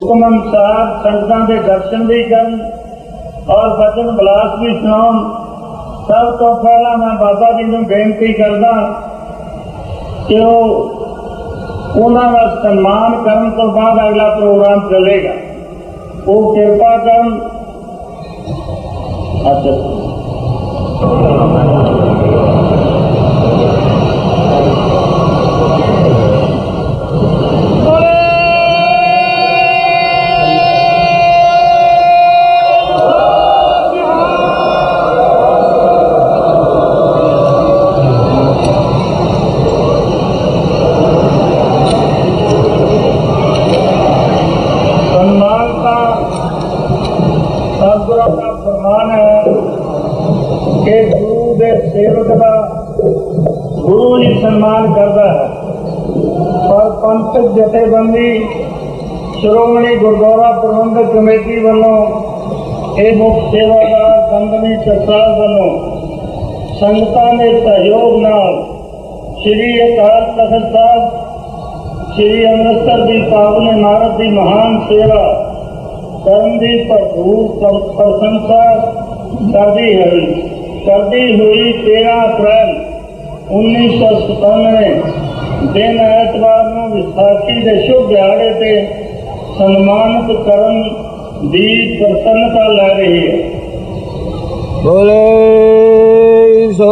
ਹੁਕਮ ਅਨੁਸਾਰ ਸੰਗਤਾਂ ਦੇ ਦਰਸ਼ਨ ਵੀ ਕਰਨ ਔਰ ਬਚਨ ਬਲਾਸ ਵੀ ਸੁਣਾਉਣ ਸਭ ਤੋਂ ਪਹਿਲਾਂ ਮੈਂ ਬਾਬਾ ਜੀ ਨੂੰ ਬੇਨਤੀ ਕਰਦਾ ਕਿ ਉਹ ਉਹਨਾਂ ਦਾ ਸਨਮਾਨ ਕਰਨ ਤੋਂ ਬਾਅਦ ਅਗਲਾ ਪ੍ਰੋਗਰਾਮ ਚੱਲੇਗਾ ਉਹ ਕਿਰਪਾ ਕਰਨ ਅੱਛਾ ਸਤਿਗੁਰਾਂ ਦਾ ਫਰਮਾਨ ਹੈ ਕਿ ਗੁਰੂ ਦੇ ਸੇਵਕ ਦਾ ਗੁਰੂ ਹੀ ਸਨਮਾਨ ਕਰਦਾ ਹੈ। ਪਰ ਪੰਥਕ ਜਥੇਬੰਦੀ ਸ਼੍ਰੋਮਣੀ ਗੁਰਦੁਆਰਾ ਪ੍ਰਬੰਧਕ ਕਮੇਟੀ ਵੱਲੋਂ ਇਹ ਮੁੱਖ ਸੇਵਾਦਾਰ ਕੰਪਨੀ ਸਰਕਾਰ ਵੱਲੋਂ ਸੰਗਤਾਂ ਦੇ ਸਹਿਯੋਗ ਨਾਲ ਸ੍ਰੀ ਅਕਾਲ ਤਖਤ ਸਾਹਿਬ, ਸ੍ਰੀ ਅੰਮ੍ਰਿਤਸਰ ਦੀ ਪਾਵਨ ਇਮਾਰਤ ਦੀ ਮਹਾਨ ਸੇਵਾ ਕਰਨ ਦੀ ਭਰਪੂਰ ਪ੍ਰਸ਼ੰਸਾ ਕਰਦੀ ਹੈ ਕਰਦੀ ਹੋਈ 13 ਅਪ੍ਰੈਲ 1997 ਦਿਨ ਐਤਵਾਰ ਨੂੰ ਵਿਸਾਖੀ ਦੇ ਸ਼ੁਭ ਦਿਹਾੜੇ ਤੇ ਸਨਮਾਨਿਤ ਕਰਨ ਦੀ ਪ੍ਰਸੰਨਤਾ ਲੈ ਰਹੀ ਹੈ। ਬੋਲੇ ਸੋ